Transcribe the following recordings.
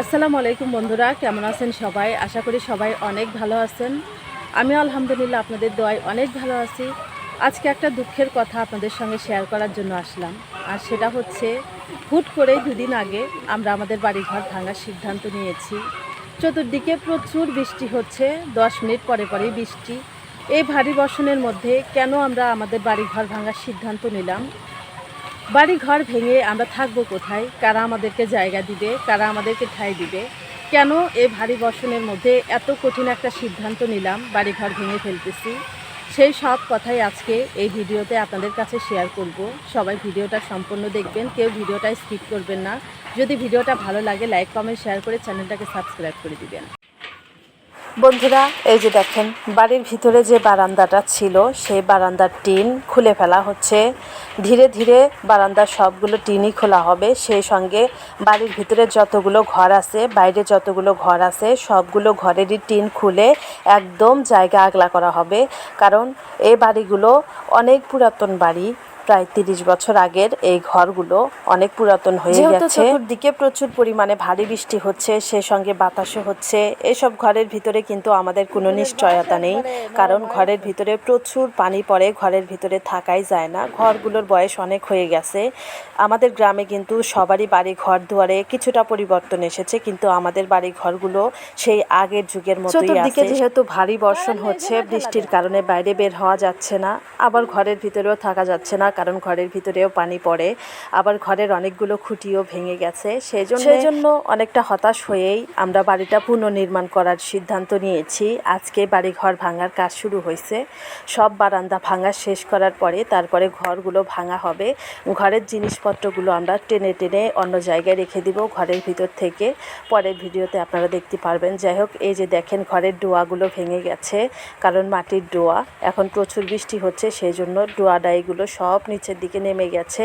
আসসালামু আলাইকুম বন্ধুরা, কেমন আছেন সবাই? আশা করি সবাই অনেক ভালো আছেন। আমি আলহামদুলিল্লাহ আপনাদের দোয়ায় অনেক ভালো আছি। আজকে একটা দুঃখের কথা আপনাদের সঙ্গে শেয়ার করার জন্য আসলাম। আর সেটা হচ্ছে, হুট করেই দুদিন আগে আমরা আমাদের বাড়িঘর ভাঙার সিদ্ধান্ত নিয়েছি। চতুর্দিকে প্রচুর বৃষ্টি হচ্ছে, দশ মিনিট পরে পরেই বৃষ্টি। এই ভারী বর্ষণের মধ্যে কেন আমরা আমাদের বাড়িঘর ভাঙার সিদ্ধান্ত নিলাম? বাড়ি ঘর ভেঙে আমরা থাকব কোথায়? কারা আমাদেরকে জায়গা দিবে? কারা আমাদেরকে ঠাঁই দিবে? কেন এই ভারী বর্ষণের মধ্যে এত কঠিন একটা সিদ্ধান্ত নিলাম বাড়ি ঘর ভেঙে ফেলতেছি? সেই সব কথাই আজকে এই ভিডিওতে আপনাদের কাছে শেয়ার করব। সবাই ভিডিওটা সম্পূর্ণ দেখবেন, কেউ ভিডিওটা স্কিপ করবেন না। যদি ভিডিওটা ভালো লাগে লাইক কমেন্ট শেয়ার করে চ্যানেলটাকে সাবস্ক্রাইব করে দিবেন। বন্ধুরা, এই যে দেখেন, বাড়ির ভিতরে যে বারান্দাটা ছিল, সেই বারান্দার টিন খুলে ফেলা হচ্ছে। ধীরে ধীরে বারান্দার সবগুলো টিনই খোলা হবে। সেই সঙ্গে বাড়ির ভিতরে যতগুলো ঘর আছে, বাইরে যতগুলো ঘর আছে, সবগুলো ঘরেরই টিন খুলে একদম জায়গা আগলা করা হবে। কারণ এই বাড়িগুলো অনেক পুরাতন বাড়ি প্রায় তিরিশ বছর আগের এই ঘরগুলো অনেক পুরাতন হয়ে গেছে। চতুর্দিকে প্রচুর পরিমাণে ভারী বৃষ্টি হচ্ছে সে সঙ্গে বাতাসও হচ্ছে। এসব ঘরের ভিতরে কিন্তু আমাদের কোনো নিশ্চয়তা নেই কারণ ঘরের ভিতরে প্রচুর পানি পড়ে ঘরের ভিতরে থাকাই যায় না। ঘরগুলোর বয়স অনেক হয়ে গেছে। আমাদের গ্রামে কিন্তু সবারই বাড়ি ঘর দুয়ারে কিছুটা পরিবর্তন এসেছে কিন্তু আমাদের বাড়ি ঘরগুলো সেই আগের যুগের মতোই আছে। যেহেতু ভারী বর্ষণ হচ্ছে বৃষ্টির কারণে বাইরে বের হওয়া যাচ্ছে না আবার ঘরের ভিতরেও থাকা যাচ্ছে না। কারণ ঘরের ভিতরেও পানি পড়ে। আবার ঘরের অনেকগুলো খুঁটিও ভেঙে গেছে। সেই জন্য সেই জন্য অনেকটা হতাশ হয়েই আমরা বাড়িটা পুনর্নির্মাণ করার সিদ্ধান্ত নিয়েছি। আজকে বাড়ি ঘর ভাঙার কাজ শুরু হয়েছে। সব বারান্দা ভাঙা শেষ করার পরে তারপরে ঘরগুলো ভাঙা হবে। ঘরের জিনিসপত্রগুলো আমরা টেনে টেনে অন্য জায়গায় রেখে দিব ঘরের ভিতর থেকে। পরের ভিডিওতে আপনারা দেখতে পারবেন। যাই হোক এই যে দেখেন ঘরের ডোয়াগুলো ভেঙে গেছে কারণ মাটির ডোয়া। এখন প্রচুর বৃষ্টি হচ্ছে সেই জন্য ডোয়া ডাইগুলো সব নিচের দিকে নেমে গেছে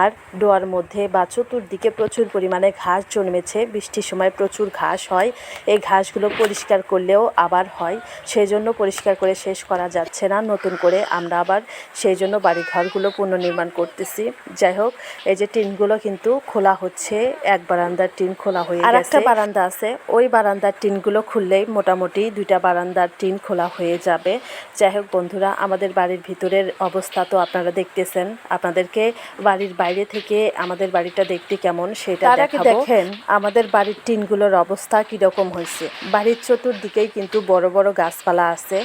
আর ডোয়ার মধ্যে বা চতুর্দিকে প্রচুর পরিমাণে ঘাস জন্মেছে। বৃষ্টির সময় প্রচুর ঘাস হয়। এই ঘাসগুলো পরিষ্কার করলেও আবার হয়। সেই জন্য পরিষ্কার করে শেষ করা যাচ্ছে না। নতুন করে আমরা আবার সেই জন্য বাড়ি ঘরগুলো পুনর্নির্মাণ করতেছি। যাই হোক এই যে টিনগুলো কিন্তু খোলা হচ্ছে। এক বারান্দার টিন খোলা হয়ে আর একটা বারান্দা আছে। ওই বারান্দার টিনগুলো খুললেই মোটামুটি দুইটা বারান্দার টিন খোলা হয়ে যাবে। যাই হোক বন্ধুরা আমাদের বাড়ির ভিতরের অবস্থা তো আপনারা দেখতেছেন। আপনাদেরকে বাড়ির বাইরে থেকে আমাদের বাড়িটা দেখতে কেমন সেটা দেখাবো। দেখেন আমাদের বাড়ির টিনগুলোর অবস্থা কীরকম হয়েছে। বাড়ির চতুর্দিকেই কিন্তু বড় বড় গাছপালা আছে।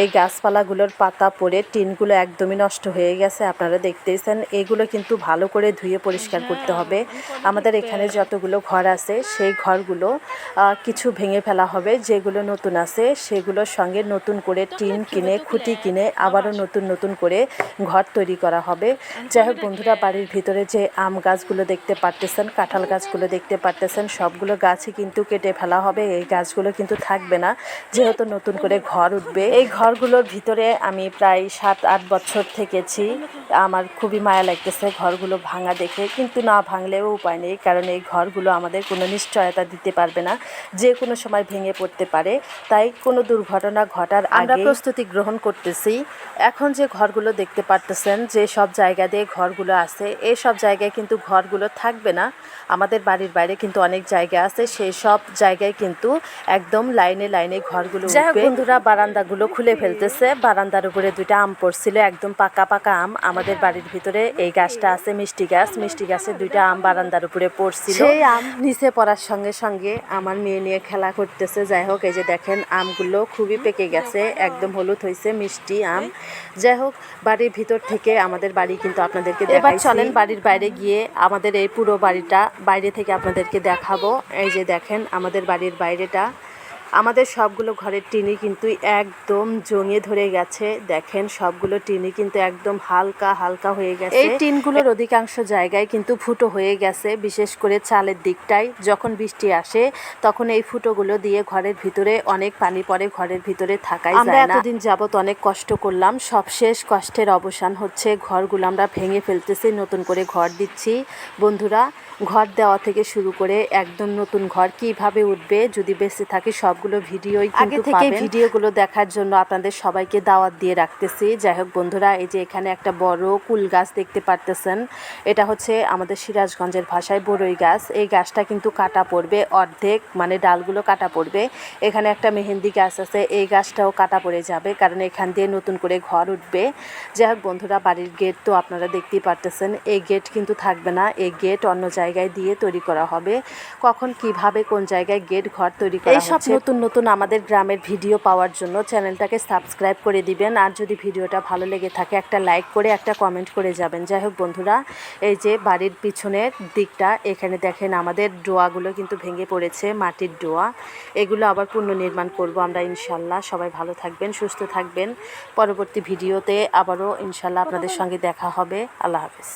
এই গাছপালাগুলোর পাতা পড়ে টিনগুলো একদমই নষ্ট হয়ে গেছে আপনারা দেখতেইছেন এগুলো কিন্তু ভালো করে ধুয়ে পরিষ্কার করতে হবে। আমাদের এখানে যতগুলো ঘর আছে সেই ঘরগুলো কিছু ভেঙে ফেলা হবে। যেগুলো নতুন আছে সেগুলোর সঙ্গে নতুন করে টিন কিনে খুঁটি কিনে আবারও নতুন নতুন করে ঘর তৈরি করা হবে। যাই হোক বন্ধুরা বাড়ির ভিতরে যে আম গাছগুলো দেখতে পারতেছেন কাঁঠাল গাছগুলো দেখতে পারতেছেন সবগুলো গাছই কিন্তু কেটে ফেলা হবে। এই গাছগুলো কিন্তু থাকবে না যেহেতু নতুন করে ঘর উঠবে। এই ঘরগুলোর ভিতরে আমি প্রায় সাত আট বছর থেকেছি। আমার খুবই মায়া লাগতেছে ঘরগুলো ভাঙা দেখে কিন্তু না ভাঙলেও উপায় নেই কারণ এই ঘরগুলো আমাদের কোনো নিশ্চয়তা দিতে পারবে না। যে কোনো সময় ভেঙে পড়তে পারে। তাই কোনো দুর্ঘটনা ঘটার আমরা প্রস্তুতি গ্রহণ করতেছি। এখন যে ঘরগুলো দেখতে পারতেছেন যে সব জায়গা দিয়ে ঘরগুলো আছে। এই সব জায়গায় কিন্তু ঘরগুলো থাকবে না। আমাদের বাড়ির বাইরে কিন্তু অনেক জায়গা আছে। সেই সব জায়গায় কিন্তু একদম লাইনে লাইনে ঘরগুলো। বন্ধুরা বারান্দাগুলো খুলে ফেলতেছে। বারান্দার উপরে দুইটা আম পড়ছিল একদম পাকা পাকা আম। আমাদের বাড়ির ভিতরে এই গাছটা আছে মিষ্টি গাছ। মিষ্টি গাছের দুইটা আম বারান্দার উপরে পড়ছিল। সেই আম নিচে পড়ার সঙ্গে সঙ্গে আমার মেয়ে নিয়ে খেলা করতেছে। যাই হোক এই যে দেখেন আমগুলো খুবই পেকে গেছে। একদম হলুদ হয়েছে মিষ্টি আম। যাই হোক বাড়ির ভিতর থেকে আমাদের বাড়ি কিন্তু আপনাদেরকে এবার চলেন বাড়ির বাইরে গিয়ে আমাদের এই পুরো বাড়িটা বাইরে থেকে আপনাদেরকে দেখাবো। এই যে দেখেন আমাদের বাড়ির বাইরেটা। আমাদের সবগুলো ঘরের টিনি কিন্তু একদম জঙে ধরে গেছে। দেখেন সবগুলো টিনি কিন্তু একদম হালকা হালকা হয়ে গেছে। এই টিনগুলোর অধিকাংশ জায়গায় কিন্তু ফুটো হয়ে গেছে বিশেষ করে চালের দিকটায়। যখন বৃষ্টি আসে তখন এই ফুটোগুলো দিয়ে ঘরের ভিতরে অনেক পানি পড়ে ঘরের ভিতরে থাকাই আমরা এতদিন দিন যাবত অনেক কষ্ট করলাম। সব শেষ কষ্টের অবসান হচ্ছে ঘরগুলো আমরা ভেঙে ফেলতেছি নতুন করে ঘর দিচ্ছি। বন্ধুরা ঘর দেওয়া থেকে শুরু করে একদম নতুন ঘর কীভাবে উঠবে যদি বেঁচে থাকি সব সবগুলো ভিডিওই আগে থেকে ভিডিওগুলো দেখার জন্য আপনাদের সবাইকে দাওয়াত দিয়ে রাখতেছি। যাই হোক বন্ধুরা এই যে এখানে একটা বড় কুল গাছ দেখতে পারতেছেন। এটা হচ্ছে আমাদের সিরাজগঞ্জের ভাষায় বড়ই গাছ। এই গাছটা কিন্তু কাটা পড়বে অর্ধেক মানে ডালগুলো কাটা পড়বে। এখানে একটা মেহেন্দি গাছ আছে এই গাছটাও কাটা পড়ে যাবে কারণ এখান দিয়ে নতুন করে ঘর উঠবে। যাই হোক বন্ধুরা বাড়ির গেট তো আপনারা দেখতেই পারতেছেন এই গেট কিন্তু থাকবে না। এই গেট অন্য জায়গায় দিয়ে তৈরি করা হবে। কখন কীভাবে কোন জায়গায় গেট ঘর তৈরি করা হচ্ছে নতুন নতুন আমাদের গ্রামের ভিডিও পাওয়ার জন্য চ্যানেলটাকে সাবস্ক্রাইব করে দিবেন। আর যদি ভিডিওটা ভালো লেগে থাকে, একটা লাইক করে, একটা কমেন্ট করে যাবেন। যাই হোক বন্ধুরা, এই যে বাড়ির পিছনের দিকটা, এখানে দেখেন আমাদের ডোয়াগুলো কিন্তু ভেঙে পড়েছে, মাটির ডোয়া। এগুলো আবার পুনর্নির্মাণ করব আমরা ইনশাল্লাহ। সবাই ভালো থাকবেন, সুস্থ থাকবেন। পরবর্তী ভিডিওতে আবারও ইনশাল্লাহ আপনাদের সঙ্গে দেখা হবে। আল্লাহ হাফিজ।